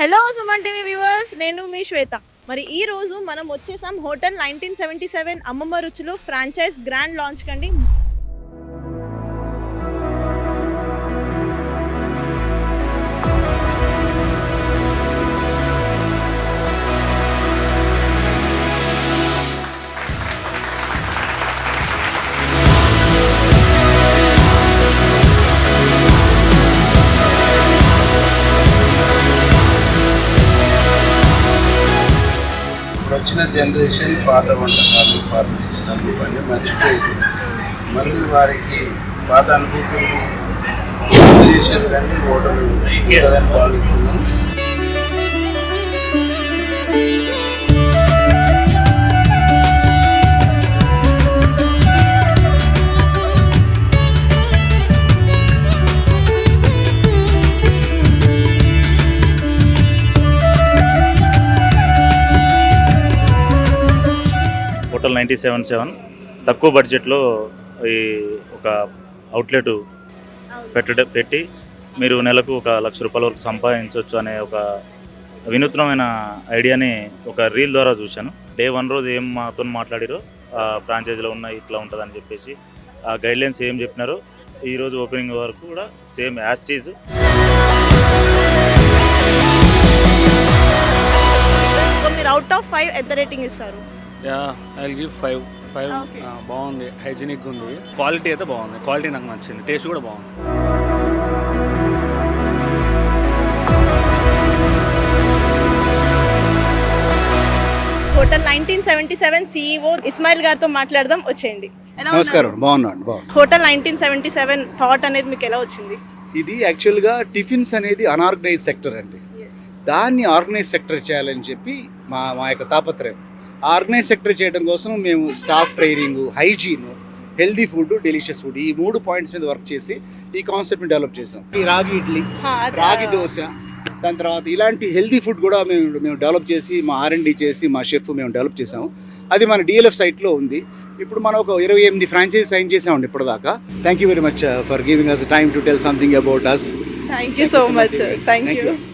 Hello Suman TV viewers నేను మీ శ్వేత. మరి ఈ రోజు మనం వచ్చేసాం హోటల్ నైన్టీన్ సెవెంటీ సెవెన్ అమ్మమ్మ రుచులు ఫ్రాంచైజ్ గ్రాండ్ లాంచ్ కండి. వచ్చిన జనరేషన్ పాత వంటకాలు పాత సిస్టమ్ ఇవన్నీ మర్చిపోయింది మళ్ళీ వారికి పాత అనుభూతులు చేసేది కానీ భావిస్తున్నాం. హోటల్ నైంటీ సెవెన్ సెవెన్ తక్కువ బడ్జెట్లో ఈ ఒక అవుట్లెట్ పెట్ట పెట్టి మీరు నెలకు ఒక లక్ష రూపాయల వరకు సంపాదించవచ్చు అనే ఒక వినూత్నమైన ఐడియాని ఒక రీల్ ద్వారా చూశాను. డే వన్ రోజు ఏం మాతో మాట్లాడారో ఆ ఫ్రాంచైజీలో ఉన్న ఇట్లా ఉంటుందని చెప్పేసి ఆ గైడ్లైన్స్ ఏం చెప్పినారో ఈరోజు ఓపెనింగ్ వరకు కూడా సేమ్ యాస్టీజ్ మీరు అవుట్ ఆఫ్ ఫైవ్ ఎంత రేటింగ్ ఇస్తారు? Yeah I give five five. బాగుంది. హైజీనిక్ ఉంది. క్వాలిటీ అయితే బాగుంది. క్వాలిటీ నాకు నచ్చింది. టేస్ట్ కూడా బాగుంది. Hotel nineteen seventy seven C E O Ismail గారితో మాట్లాడదాం. వచ్చేయండి? నమస్కారం. బాగున్నాను. బాగున్నాను. Hotel nineteen seventy seven thought అనేది మీకు ఎలా వచ్చింది? ఇది యాక్చువల్గా టిఫిన్స్ అనేది అనార్గనైజ్ సెక్టర్ అండి. దాన్ని ఆర్గనైజ్ సెక్టర్ చేయాలని చెప్పి మా మా యొక్క తాపత్రయం. ఆర్గనైజ్ సెక్టర్ చేయడం కోసం మేము staff training hygiene healthy food delicious food ఈ మూడు పాయింట్స్ మీద వర్క్ చేసి ఈ కాన్సెప్ట్ని డెవలప్ చేసాం. ఈ రాగి ఇడ్లీ రాగి దోశ దాని తర్వాత ఇలాంటి హెల్దీ ఫుడ్ కూడా మేము మేము డెవలప్ చేసి మా ఆర్ఎండి చేసి మా షెఫ్ మేము డెవలప్ చేసాము అది మన డిఎల్ఎఫ్ సైట్లో ఉంది. ఇప్పుడు మనం ఒక ఇరవై ఎనిమిది ఫ్రాంచైజీ సైన్ చేసామండి ఇప్పటిదాకా. Thank you very much for giving us time to tell something about us thank you so much thank you